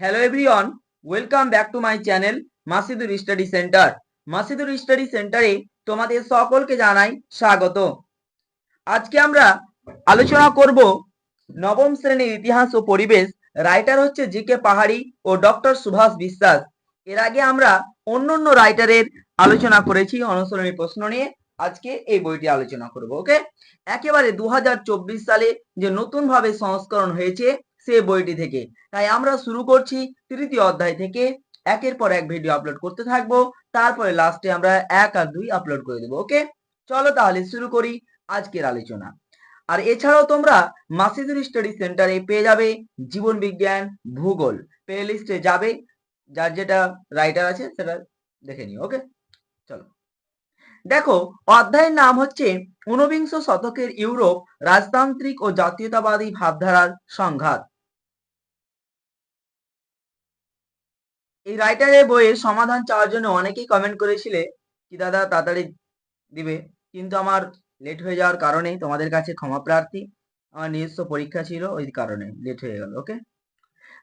Hello everyone welcome back to my channel Masidur study centre Masidur study সেন্টারে তোমাদের সকলকে জানাই স্বাগত। আজকে আমরা আলোচনা করব নবম শ্রেণির ইতিহাস ও পরিবেশ। রাইটার হচ্ছে জি কে পাহাড়ি ও ডক্টর সুভাষ বিশ্বাস এর আগে আমরা অন্য অন্য রাইটারের আলোচনা করেছি অনুসরণী প্রশ্ন নিয়ে। আজকে এই বইটি আলোচনা করব ওকে একেবারে দু হাজার চব্বিশ সালে যে নতুন ভাবে সংস্করণ হয়েছে সে বইটি থেকে। তাই আমরা শুরু করছি তৃতীয় অধ্যায় থেকে। একের পর এক ভিডিও আপলোড করতে থাকব। তারপরে লাস্টে আমরা এক আর দুই আপলোড করে দেবো ওকে চলো তাহলে শুরু করি আজকের আলোচনা। আর এছাড়াও তোমরা মাসিদুর স্টাডি সেন্টারে পেয়ে যাবে জীবন বিজ্ঞান ভূগোল। প্লে লিস্টে যাবে। যার যেটা রাইটার আছে সেটা দেখে নিও ওকে চলো। দেখো, অধ্যায়ের নাম হচ্ছে ঊনবিংশ শতকের ইউরোপ রাজতান্ত্রিক ও জাতীয়তাবাদী ভাবধারার সংঘাত। এই রাইটারের বইয়ের সমাধান চাওয়ার জন্য অনেকেই কমেন্ট করেছিলে কি দাদা তাড়াতাড়ি দিবে। কিন্তু আমার লেট হয়ে যাওয়ার কারণে তোমাদের কাছে ক্ষমা প্রার্থী। আমার নিজস্ব পরীক্ষা ছিল, ওই কারণে লেট হয়ে গেল ওকে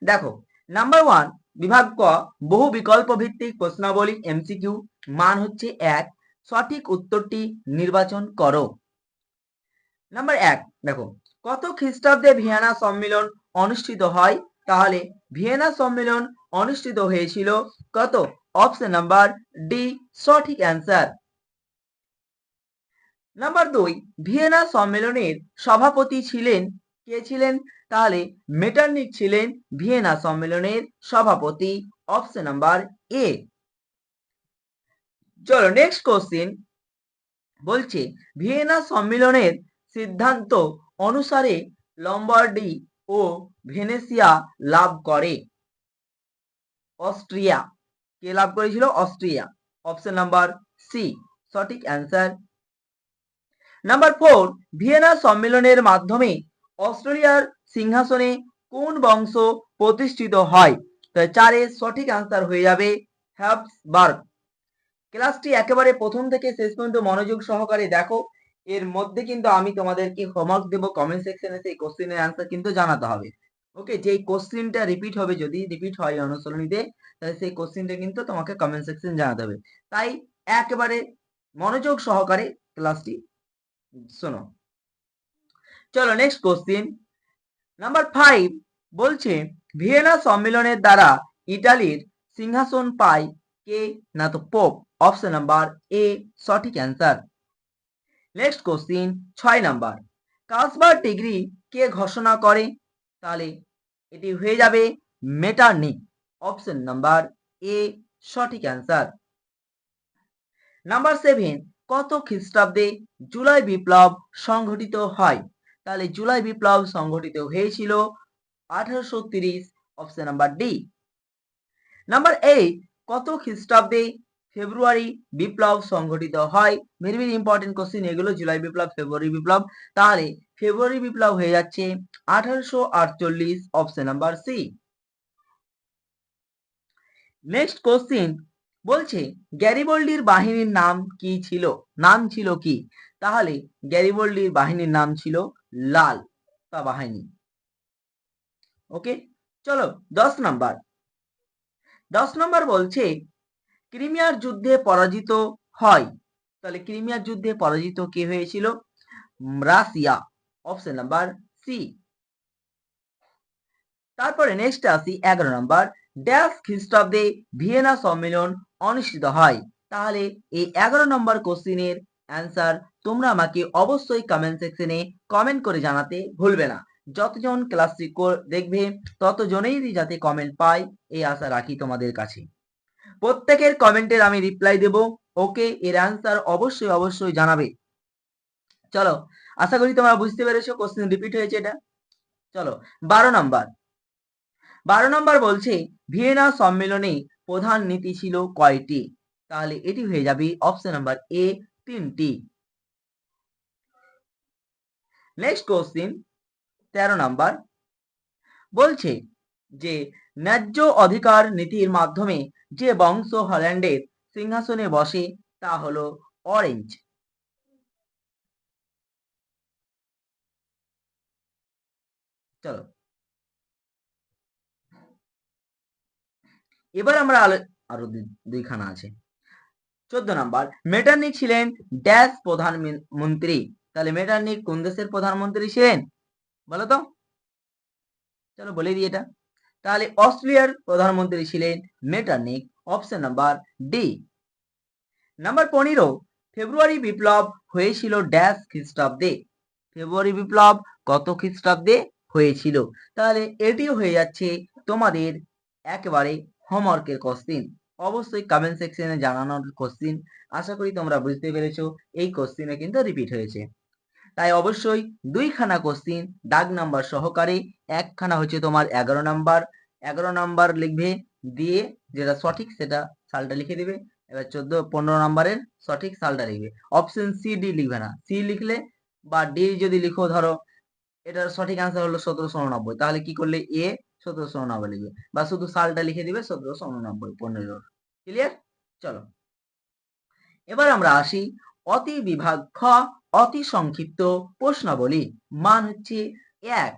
দেখো নাম্বার ওয়ান বিভাগ ক, বহু বিকল্প ভিত্তিক প্রশ্নাবলী এমসিকিউ মান হচ্ছে এক, সঠিক উত্তরটি নির্বাচন করো। নাম্বার এক, দেখো, কত খ্রিস্টাব্দে ভিয়েনা সম্মেলন অনুষ্ঠিত হয়? তাহলে ভিয়েনা সম্মেলন অনুষ্ঠিত হয়েছিল কত? অপশন নাম্বার ডি সঠিক অ্যান্সার নাম্বার দুই, ভিয়েনা সম্মেলনের সভাপতি ছিলেন কে ছিলেন? তাহলে মেটার্নিক ছিলেন ভিয়েনা সম্মেলনের সভাপতি অপশন নাম্বার এ চলো নেক্সট কোশ্চিন বলছে, ভিয়েনা সম্মেলনের সিদ্ধান্ত অনুসারে লম্বার্ডি ও ভেনেসিয়া লাভ করে। অস্ট্রিয়া। কে লাভ করেছিল? অস্ট্রিয়া। Option number C. সঠিক অ্যান্সার। নাম্বার ফোর, ভিয়েনা সম্মেলনের মাধ্যমে অস্ট্রেলিয়ার সিংহাসনে কোন বংশ প্রতিষ্ঠিত হয়? চারে সঠিক আনসার হয়ে যাবে হ্যাবসবার্গ। ক্লাসটি একেবারে প্রথম থেকে শেষ পর্যন্ত মনোযোগ সহকারে দেখো। এর মধ্যে কিন্তু আমি তোমাদেরকে হোমওয়ার্ক দেবো। কমেন্ট সেকশনে সেই কোশ্চেনের অ্যান্সার কিন্তু জানাতে হবে। ওকে যেই কোশ্চেনটা রিপিট হবে, যদি রিপিট হয় অনুসরণীতে তাহলে সেই কোশ্চেনটা কিন্তু তোমাকে কমেন্ট সেকশন জানাতে হবে। তাই একেবারে মনোযোগ সহকারে ক্লাসটি শোনো। চলো নেক্সট কোশ্চেন নাম্বার ফাইভ বলছে, ভিয়েনা সম্মেলনের দ্বারা ইটালির সিংহাসন পায় কে না তো পোপ অপশন নাম্বার এ সঠিক অ্যান্সার নেক্সট কোশ্চিন ছয় নাম্বার কাসবার ডিগ্রি কে ঘোষণা করে? তাহলে এটি হয়ে যাবে মেটার্নিক অপশন নাম্বার এ সঠিক অ্যান্সার নাম্বার সেভেন কত খ্রিস্টাব্দে জুলাই বিপ্লব সংঘটিত হয়? তাহলে জুলাই বিপ্লব সংঘটিত হয়েছিল আঠারোশো তিরিশ। Option number D number eight কত খ্রিস্টাব্দে ফেব্রুয়ারি বিপ্লব সংঘটিত হয়। ভেরি ভেরি ইম্পর্টেন্ট কোশ্চিন এগুলো জুলাই বিপ্লব, ফেব্রুয়ারি বিপ্লব। তাহলে, ফেব্রুয়ারি বিপ্লব হয়ে যাচ্ছে আঠারোশো আটচল্লিশ option number C next question বলছে, গ্যারিবল্ডির বাহিনীর নাম কি ছিল? নাম ছিল কি? তাহলে, গ্যারিবল্ডির বাহিনীর নাম ছিল লাল তা বাহিনী। ওকে চলো, দশ নাম্বার দশ নম্বর বলছে ক্রিমিয়ার যুদ্ধে পরাজিত হয়। তাহলে ক্রিমিয়ার যুদ্ধে পরাজিত কে হয়েছিল? রাশিয়া। অপশন নাম্বার সি তারপরে নেক্সট আসি, এগারো নম্বর ড্যাশ খ্রিস্টাব্দে ভিয়েনা সম্মেলন অনুষ্ঠিত হয়। তাহলে এই এগারো নম্বর কোশ্চিনের অ্যান্সার তোমরা আমাকে অবশ্যই কমেন্ট সেকশনে কমেন্ট করে জানাতে ভুলবে না। যতজন ক্লাসটি দেখবে, ততজনেই যাতে কমেন্ট পায়, এই আশা রাখি তোমাদের কাছে। প্রত্যেকের কমেন্টের আমি রিপ্লাই দেব। ওকে এর অ্যান্সার অবশ্যই অবশ্যই জানাবে। চলো, আশা করি তোমরা বুঝতে পেরেছ কোশ্চেন রিপিট হয়েছে এটা। চলো, বারো নাম্বার বারো নম্বর বলছে, ভিয়েনা সম্মেলনে প্রধান নীতি ছিল কয়টি? তাহলে এটি হয়ে যাবে অপশন নাম্বার এ তিনটি। নেক্সট কোশ্চিন তেরো নাম্বার বলছে যে, ন্যায্য অধিকার নীতির মাধ্যমে যে বংশ হল্যান্ডের সিংহাসনে বসে তা হল অরেঞ্জ। চলো। এবার আমরা আরও দুই- দুইখানা আছে। চোদ্দ নাম্বার মেটার্নিক ছিলেন ড্যাশ প্রধানমন্ত্রী। তাহলে মেটার্নিক কোন দেশের প্রধানমন্ত্রী ছিলেন বলো তো। চলো বলে দিই এটা। তাহলে অস্ট্রেলিয়ার প্রধানমন্ত্রী ছিলেন Metternich option number D number পনেরো, ফেব্রুয়ারি বিপ্লব হয়েছিল ড্যাশ খ্রিস্টাব্দে। ফেব্রুয়ারি বিপ্লব কত খ্রিস্টাব্দে হয়েছিল? তাহলে এটিও হয়ে যাচ্ছে তোমাদের একেবারে হোমওয়ার্কের কোশ্চিন অবশ্যই কমেন্ট সেকশনে জানানোর কোশ্চিন আশা করি তোমরা বুঝতে পেরেছ, এই কোশ্চিনে কিন্তু রিপিট হয়েছে। তাই অবশ্যই দুইখানা কোশ্চিন দাগ নাম্বার সহকারে একখানা হচ্ছে তোমার এগারো নাম্বার এগারো নাম্বার লিখবে দিয়ে যেটা সঠিক সেটা সালটা লিখে দিবে। এবার চোদ্দ, পনেরো নাম্বারের সঠিক সালটা লিখবে। অপশন সি ডি লিখবে না। সি লিখলে বা ডি যদি লিখো ধরো, এটার সঠিক আনসার হলো সতেরোশো উননব্বই। তাহলে কি করলে এ সতেরোশো উননব্বই লিখবে। বা শুধু সালটা লিখে দিবে সতেরোশো উননব্বই, পনেরো। ক্লিয়ার চলো। এবার আমরা আসি অতি বিভাগ খ অতি সংক্ষিপ্ত প্রশ্নাবলী। মান হচ্ছে এক।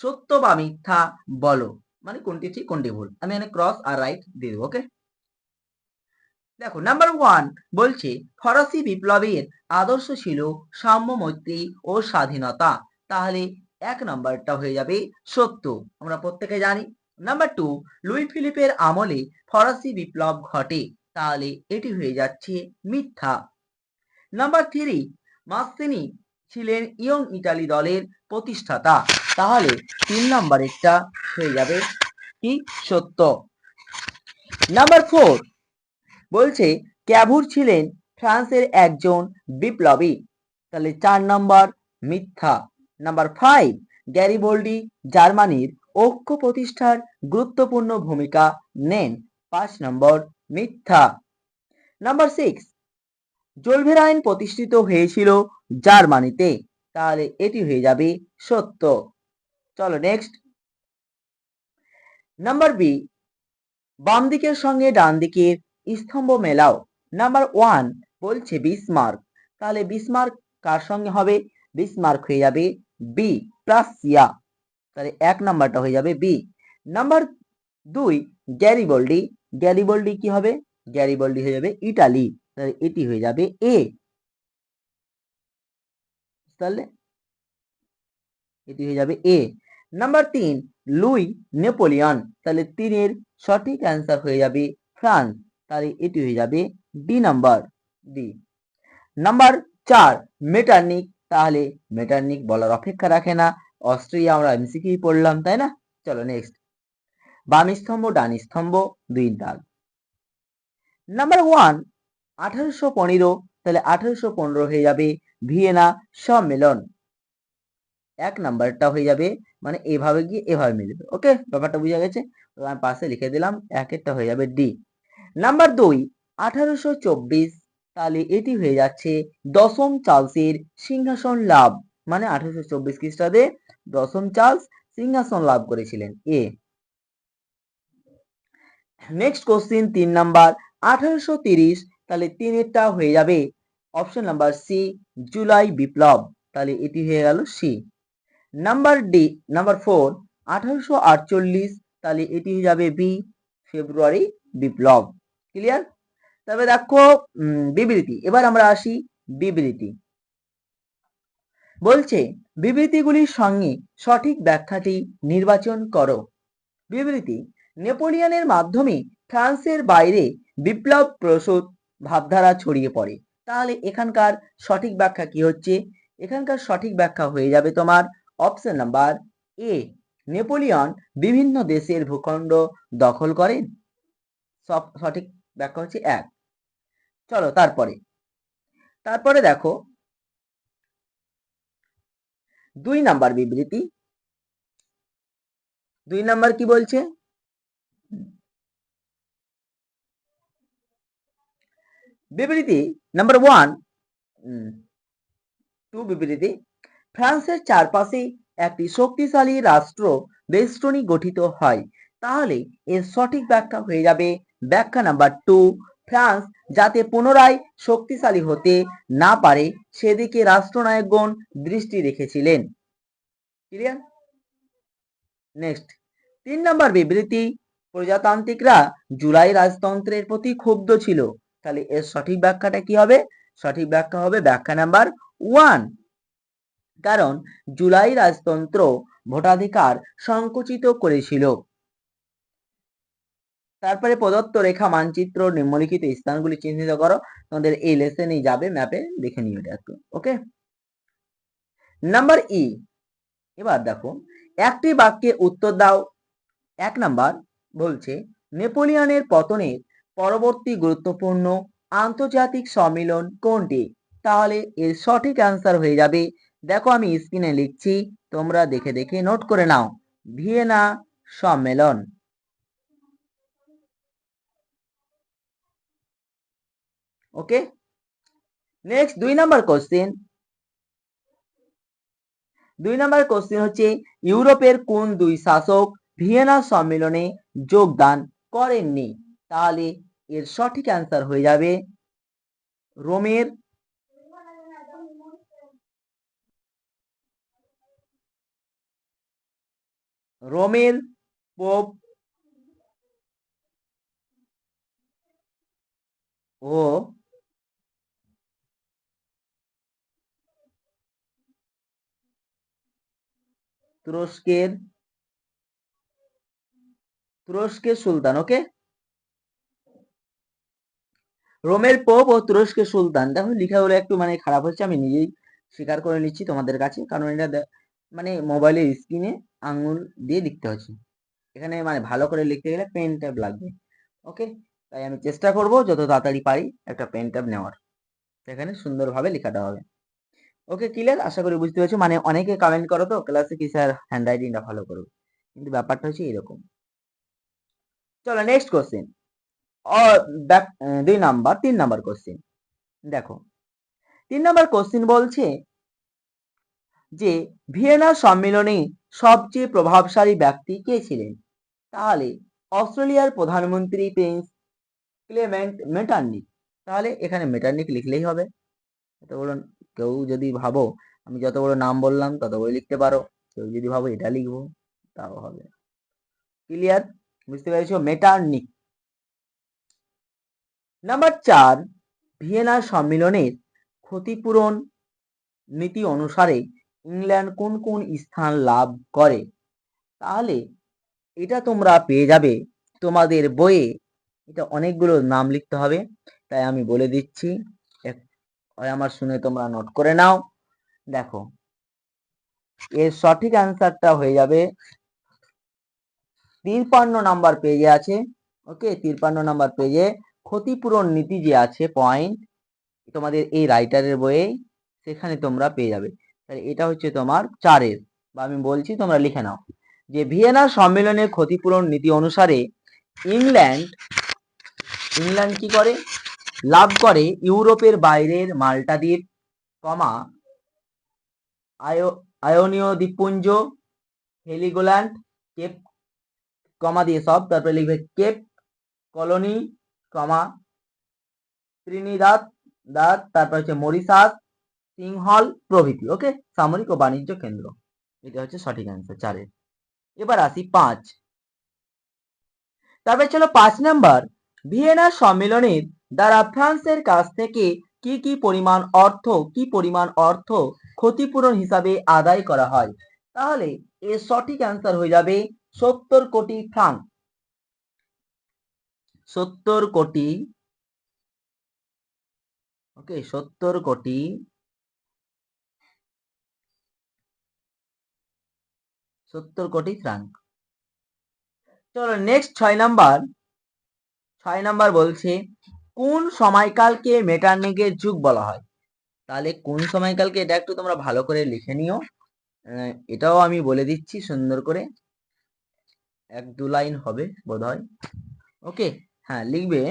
সত্য বা মিথ্যা বলো। মানে কোনটি ঠিক, কোনটি ভুল? আমি এখানে ক্রস আর রাইট দিয়ে দেবো ওকে দেখো নাম্বার ওয়ান বলছে, ফরাসি বিপ্লবের আদর্শ ছিল সাম্য, মৈত্রী ও স্বাধীনতা। তাহলে এক নাম্বারটা হয়ে যাবে সত্য। আমরা প্রত্যেকে জানি। নাম্বার টু লুই ফিলিপের আমলে ফরাসি বিপ্লব ঘটে। তাহলে এটি হয়ে যাচ্ছে মিথ্যা। নাম্বার থ্রি মাসিনি ছিলেন ইয়ং ইটালি দলের প্রতিষ্ঠাতা। তাহলে তিন নাম্বারেরটা হয়ে যাবে কি সত্য? নাম্বার ফোর বলছে, ক্যাভুর ছিলেন ফ্রান্সের একজন বিপ্লবী। তাহলে চার নাম্বার মিথ্যা। নাম্বার ফাইভ গ্যারিবোল্ডি জার্মানির ঐক্য প্রতিষ্ঠার গুরুত্বপূর্ণ ভূমিকা নেন। পাঁচ নম্বর মিথ্যা। নাম্বার সিক্স জোলভেরাইন প্রতিষ্ঠিত হয়েছিল জার্মানিতে। তাহলে এটি হয়ে যাবে সত্য। চলো নেক্সট নাম্বার বি বাম দিকের সঙ্গে ডান দিকের স্তম্ভ মেলাও। নাম্বার ওয়ান বলছে বিসমার্ক তাহলে বিসমার্ক কার সঙ্গে হবে? বিসমার্ক হয়ে যাবে বি প্লাস প্লাসিয়া তাহলে এক নাম্বারটা হয়ে যাবে বি নাম্বার দুই গ্যারিবল্ডি গ্যারিবল্ডি কি হবে? গ্যারিবল্ডি হয়ে যাবে ইটালি তাহলে এটি হয়ে যাবে এ তাহলে এটি হয়ে যাবে এ নাম্বার তিন, লুই নেপোলিয়ন। তাহলে তিনের সঠিক অ্যান্সার হয়ে যাবে ফ্রান্স। তাহলে এটি হয়ে যাবে ডি নাম্বার ডি নাম্বার চার, মেটার্নিক। তাহলে মেটার্নিক বলার অপেক্ষা রাখে না। অস্ট্রিয়া আমরা এমসিকিউ পড়লাম, তাই না? চলো নেক্সট বাম স্তম্ভ ডান স্তম্ভ দুই দাগ। নাম্বার ওয়ান আঠারোশো পনেরো, তাহলে আঠারোশো পনেরো হয়ে যাবে ভিয়েনা সম্মেলন। এক নাম্বারটা হয়ে যাবে মানে এভাবে গিয়ে এভাবে মিলবে ওকে ব্যাপারটা বুঝা গেছে? আমি পাশে লিখে দিলাম একেরটা হয়ে যাবে ডি নাম্বার দুই, আঠারোশো চব্বিশ, তাহলে এটি হয়ে যাচ্ছে দশম চার্লসের সিংহাসন লাভ। মানে আঠারোশো চব্বিশ খ্রিস্টাব্দে দশম চার্লস সিংহাসন লাভ করেছিলেন। এ নেক্সট কোশ্চিন তিন নাম্বার, আঠারোশো তিরিশ তাহলে তিনেরটা হয়ে যাবে। অপশন নাম্বার সি জুলাই বিপ্লব। তাহলে এটি হয়ে গেল C number D number four আঠারোশো আটচল্লিশ। তাহলে এটি হয়ে যাবে বি ফেব্রুয়ারি বিপ্লব। ক্লিয়ার তবে দেখো বিবৃতি। এবার আমরা আসি বিবৃতি। বলছে, বিবৃতিগুলির সঙ্গে সঠিক ব্যাখ্যাটি নির্বাচন করো। বিবৃতি, নেপোলিয়নের মাধ্যমে ফ্রান্সের বাইরে বিপ্লব প্রসূত ভাবধারা ছড়িয়ে পড়ে। তাহলে এখানকার সঠিক ব্যাখ্যা কি হচ্ছে? এখানকার সঠিক ব্যাখ্যা হয়ে যাবে তোমার অপশন নাম্বার এ নেপোলিয়ন বিভিন্ন দেশের ভূখণ্ড দখল করেন সব সঠিক ব্যাখ্যা হচ্ছে এক। চলো তারপরে তারপরে দেখো, দুই নাম্বার বিবৃতি। দুই নাম্বার কি বলছে? বিবৃতি নাম্বার ওয়ান টু বিবৃতি ফ্রান্সের চারপাশে একটি শক্তিশালী রাষ্ট্র বেষ্টনী গঠিত হয়। তাহলে এর সঠিক ব্যাখ্যা হয়ে যাবে ব্যাখ্যা নাম্বার টু ফ্রান্স যাতে পুনরায় শক্তিশালী হতে না পারে, সেদিকে রাষ্ট্রনায়কগণ দৃষ্টি রেখেছিলেন। ক্লিয়ার নেক্সট তিন নম্বর বিবৃতি প্রজাতান্ত্রিকরা জুলাই রাজতন্ত্রের প্রতি ক্ষুব্ধ ছিল। তাহলে এর সঠিক ব্যাখ্যাটা কি হবে? সঠিক ব্যাখ্যা হবে ব্যাখ্যা নাম্বার ওয়ান কারণ জুলাই রাজতন্ত্র ভোটাধিকার সংকুচিত করেছিল। তারপরে প্রদত্ত রেখা মানচিত্র নিম্নলিখিত স্থানগুলি চিহ্নিত করো। তোমাদের এই লেসেনেই যাবে ম্যাপে দেখে নিও এটা একটু ওকে নাম্বার ই এবার দেখো, একটি বাক্যে উত্তর দাও। এক নাম্বার বলছে, নেপোলিয়নের পতনের পরবর্তী গুরুত্বপূর্ণ আন্তর্জাতিক সম্মেলন কোনটি? তাহলে এর সঠিক অ্যান্সার হয়ে যাবে। দেখো আমি স্ক্রিনে লিখছি, তোমরা দেখে দেখে নোট করে নাও। ভিয়েনা সম্মেলন। ওকে নেক্সট দুই নাম্বার কোশ্চেন দুই নাম্বার কোশ্চেন হচ্ছে, ইউরোপের কোন দুই শাসক ভিয়েনা সম্মেলনে যোগদান করেননি? তাহলে এর সঠিক অ্যান্সার হয়ে যাবে রোমের রোমের পোপ ও তুরস্কের তুরস্কের সুলতান ওকে রোমের পোপ ও তুরস্কের সুলতান। দেখো, লেখাগুলো একটু মানে খারাপ হচ্ছে আমি নিজেই স্বীকার করে নিচ্ছি তোমাদের কাছে, কারণ এটা মানে মোবাইলের স্ক্রিনে আঙুল দিয়ে লিখতে হচ্ছে এখানে মানে ভালো করে লিখতে গেলে পেন ট্যাব লাগবে। ওকে তাই আমি চেষ্টা করব, যত তাড়াতাড়ি পারি, একটা পেন ট্যাব নেওয়ার। সেখানে সুন্দরভাবে লেখাটা হবে। ওকে ক্লিয়ার আশা করি বুঝতে পেরেছ। মানে অনেকে কমেন্ট করো তো ক্লাসে কি স্যার হ্যান্ড রাইটিংটা ভালো করবে। কিন্তু ব্যাপারটা হচ্ছে এরকম। চলো নেক্সট কোশ্চেন দুই নাম্বার তিন নাম্বার কোশ্চেন দেখো তিন নাম্বার কোশ্চেন বলছে যে ভিয়েনা সম্মেলনে সবচেয়ে প্রভাবশালী ব্যক্তি কে ছিলেন? তাহলে, অস্ট্রেলিয়ার প্রধানমন্ত্রী প্রিন্স ক্লেমেন্ট মেটার্নিক। তাহলে, এখানে মেটার্নিক লিখলেই হবে। এত বড় কেউ যদি ভাবো, আমি যত বড় নাম বললাম, তত বড় লিখতে পারো। কেউ যদি ভাবো, এটা লিখব, তাও হবে। ক্লিয়ার বুঝতে পেরেছ? মেটার্নিক। নাম্বার চার ভিয়েনা সম্মেলনের ক্ষতিপূরণ নীতি অনুসারে ইংল্যান্ড কোন কোন স্থান লাভ করে? তাহলে এটা তোমরা পেয়ে যাবে। তোমাদের বইয়ে এটা অনেকগুলো নাম লিখতে হবে, তাই আমি বলে দিচ্ছি। আমার শুনে তোমরা নোট করে নাও। দেখো, এর সঠিক অ্যান্সারটা হয়ে যাবে। তিরপান্ন নাম্বার পেজে আছে। ওকে তিরপান্ন নাম্বার পেজে ক্ষতিপূরণ নীতি যে আছে পয়েন্ট তোমাদের এই রাইটারের বইয়ে, সেখানে তোমরা পেয়ে যাবে। তাহলে এটা হচ্ছে তোমার চারের, বা আমি বলছি তোমরা লিখে নাও। যে ভিয়েনা সম্মেলনের ক্ষতিপূরণ নীতি অনুসারে, ইংল্যান্ড ইংল্যান্ড কি করে? লাভ করে ইউরোপের বাইরের মাল্টা দ্বীপ কমা, আয়ো, আয়োনীয় দ্বীপপুঞ্জ, হেলিগোল্যান্ড, কেপ, কমা দিয়ে সব, তারপরে লিখবে কেপ কলোনি কমা, ত্রিনিদাদ, দাদ, তারপর হচ্ছে মরিশাস সিংহল প্রভৃতি ওকে সামরিক ও বাণিজ্য কেন্দ্র। এটা হচ্ছে সঠিক অ্যান্সার চারের। এবার আসি পাঁচ। তারপরে চলো পাঁচ নাম্বার। ভিয়েনা সম্মেলনের দ্বারা ফ্রান্সের কাছ থেকে কি কি পরিমাণ অর্থ, কি পরিমাণ অর্থ ক্ষতিপূরণ হিসাবে আদায় করা হয়? তাহলে এর সঠিক অ্যান্সার হয়ে যাবে সত্তর কোটি ফ্রাঙ্ক। সত্তর কোটি ওকে সত্তর কোটি সত্তর কোটি ফ্রাঙ্ক চলো নেক্সট ছয় নাম্বার ছয় নাম্বার বলছে, কোন সময়কালকে মেটার্নিকের যুগ বলা হয়? তাহলে কোন সময়কালকে এটা একটু তোমরা ভালো করে লিখে নিও। এটাও আমি বলে দিচ্ছি সুন্দর করে। এক দু লাইন হবে বোধহয়। ওকে হ্যাঁ লিখবে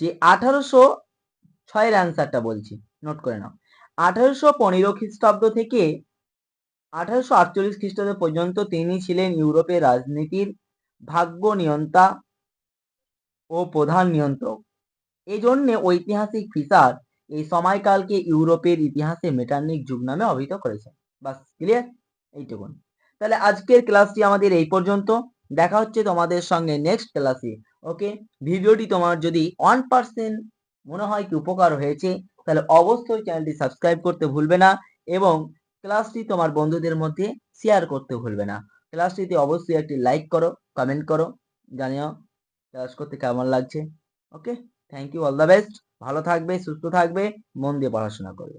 যে আঠারোশো ছয়ের অ্যান্সারটা বলছি নোট করে নাও। আঠারোশো পনেরো খ্রিস্টাব্দ থেকে আঠারোশো আটচল্লিশ খ্রিস্টাব্দ পর্যন্ত তিনি ছিলেন ইউরোপের রাজনীতির ভাগ্য নিয়ন্তা ও প্রধান নিয়ন্ত্রক। এই জন্যে ঐতিহাসিক ফিসার এই সময়কালকে ইউরোপের ইতিহাসে মেটার্নিক যুগ নামে অভিহিত করেছে। বাস ক্লিয়ার এইটুকুন। তাহলে আজকের ক্লাসটি আমাদের এই পর্যন্ত। দেখা হচ্ছে তোমাদের সঙ্গে নেক্সট ক্লাসে ওকে ভিডিওটি তোমার যদি ওয়ান পার্সেন্ট মনে হয় কি উপকার হয়েছে, তাহলে অবশ্যই চ্যানেলটি সাবস্ক্রাইব করতে ভুলবে না এবং ক্লাসটি তোমার বন্ধুদের মধ্যে শেয়ার করতে ভুলবে না। ক্লাসটিতে অবশ্যই একটি লাইক করো কমেন্ট করো, জানিও ক্লাস করতে কেমন লাগছে okay thank you all the best ভালো থাকবে, সুস্থ থাকবে, মন দিয়ে পড়াশোনা করবে।